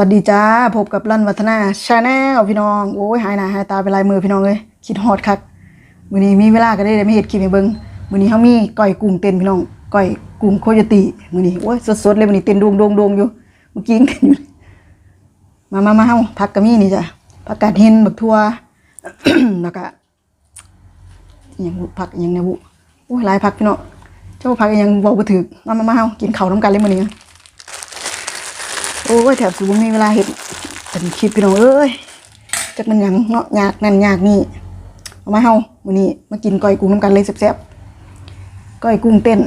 วัสดีจ้าพบกับลั่นวัฒนาชาแนลพี่น้องโอ้ยหายหน้าหายตาไปลายมือพี่น้องเลยคิดฮอดคักมื้อนี้มีเวลาก็ได้ไม่เฮ็ดคลิปให้เบิ่งมื้อนี้เฮามีก้อยกุ้งเต้นพี่น้องก้อยกุ้งโคโยติมื้อนี้โอ้ยสดๆเลยมื้อนี้เต้นดวงๆๆอยู่เมื่อกี้ยังเต้นอยู่มามามาเฮาผักก็มีนี่จ้ะผักกาดเห็นบักทั่วแล้วก็ยังผักอิหยังเนี่ยบุโอ้ยหลายผักพี่น้องเจ้าผักอิหยังเว้าบ่ถูกมามามาเฮากินข้าวนํกันเลยมื้อนี้ อ้ยแถบสูงมีเวลาเห็ดเป็นคลิปพี่น้องเอ้ยจักมันยังเนาะยากนั่นยากนี่เอามาเฮามื้อนี้มากินก้อยกุ้งน้ำกันเลยแซ่บๆก้อยกุ้งเต้น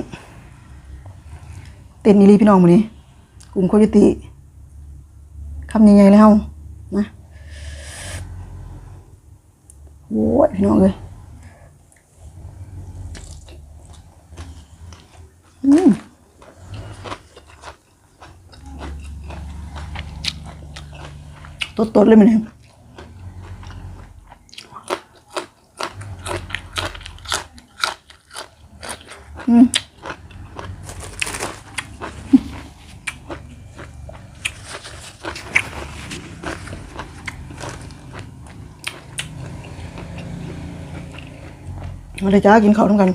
เต้นอีหลีพี่น้องมื้อนี้กุ้งโคโยติคำใหญ่ๆเลยเฮานะโอ้ยพี่น้องเอ้ยอืม ตดๆเลยมันเนี่ยอืมมาเลยจ้ากินข้าวทั้งกัน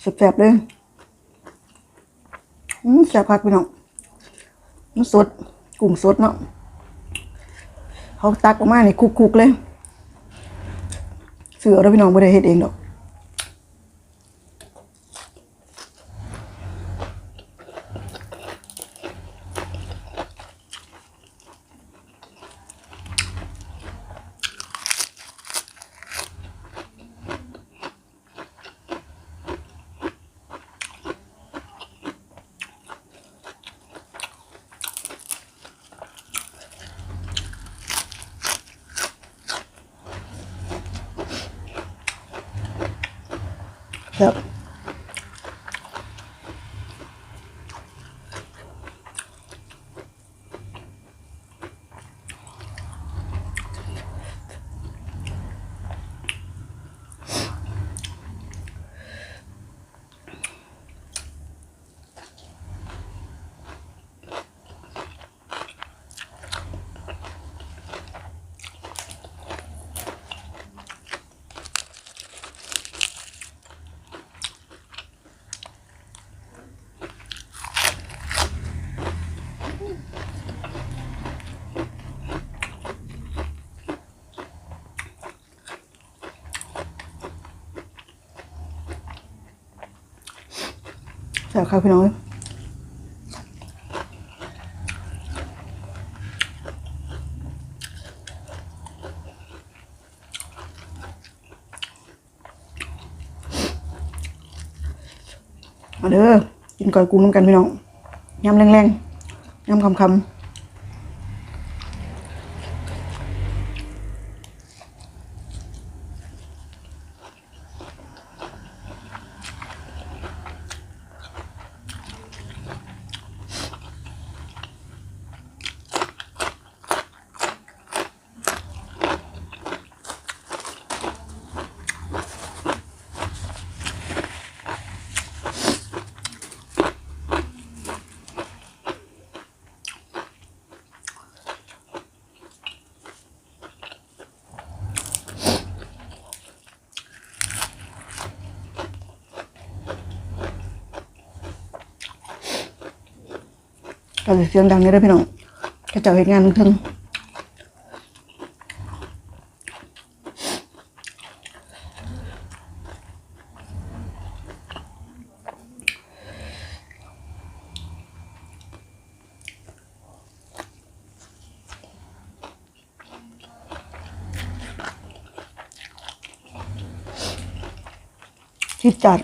แซ่บๆเลยอืมแซ่บคักพี่น้องมันสดกุ้งสดเนาะ เขาตักออกมานี่คุกๆเลยเสือเราพี่น้องไม่ได้เฮ็ดเองดอก ค แซ่บครับพี่น้องเอ้ยมาเด้อกินก่อยกุ้งน้ำกันพี่น้องยำแรงๆยำคำๆ ก็เลยเสียงดังนี่ได้พี่น้องกระจ้าเหตุงานทึงชิดจัด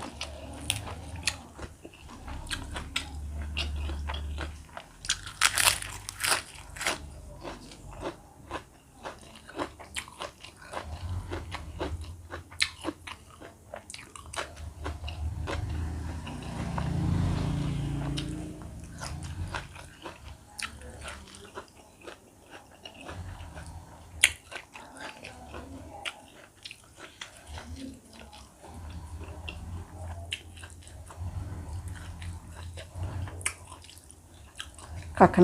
กักข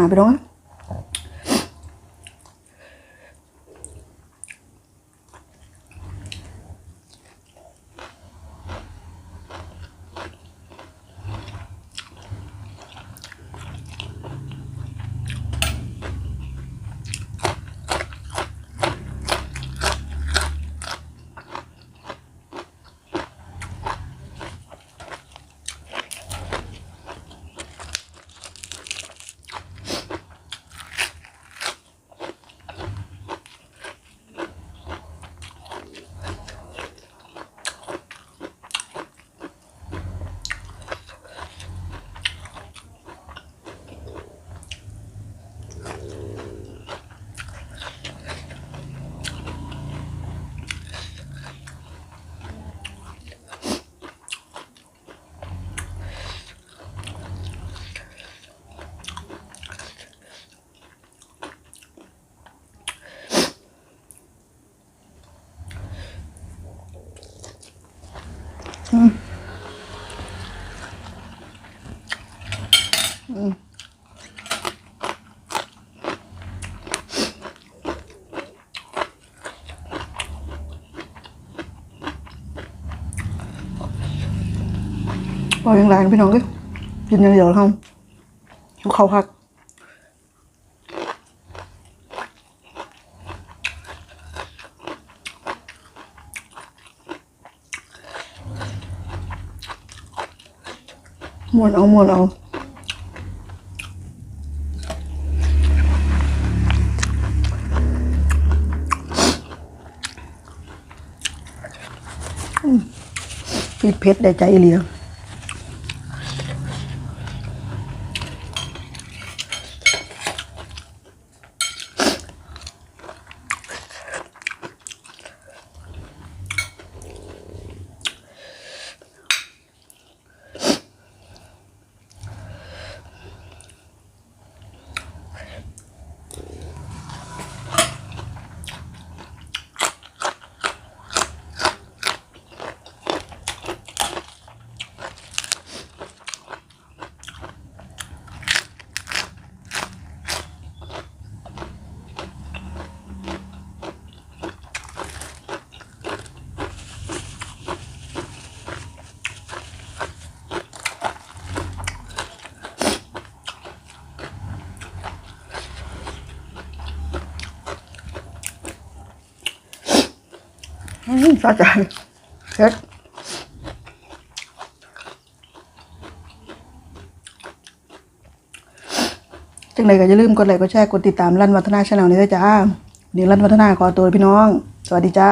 บอกอย่างไรพี่น้องก็กินอย่างเดียวแล้อเขาเขาพัก เผ็ดได้ใจเห สะใจเผ็ดจังใดก็อย่าลืมกดไลค์กดแชร์กดติดตามรันวัฒนาชาแนลนี้ด้วยจ้าเดี๋ยวรันวัฒนาขอตัวพี่น้อง สวัสดีจ้า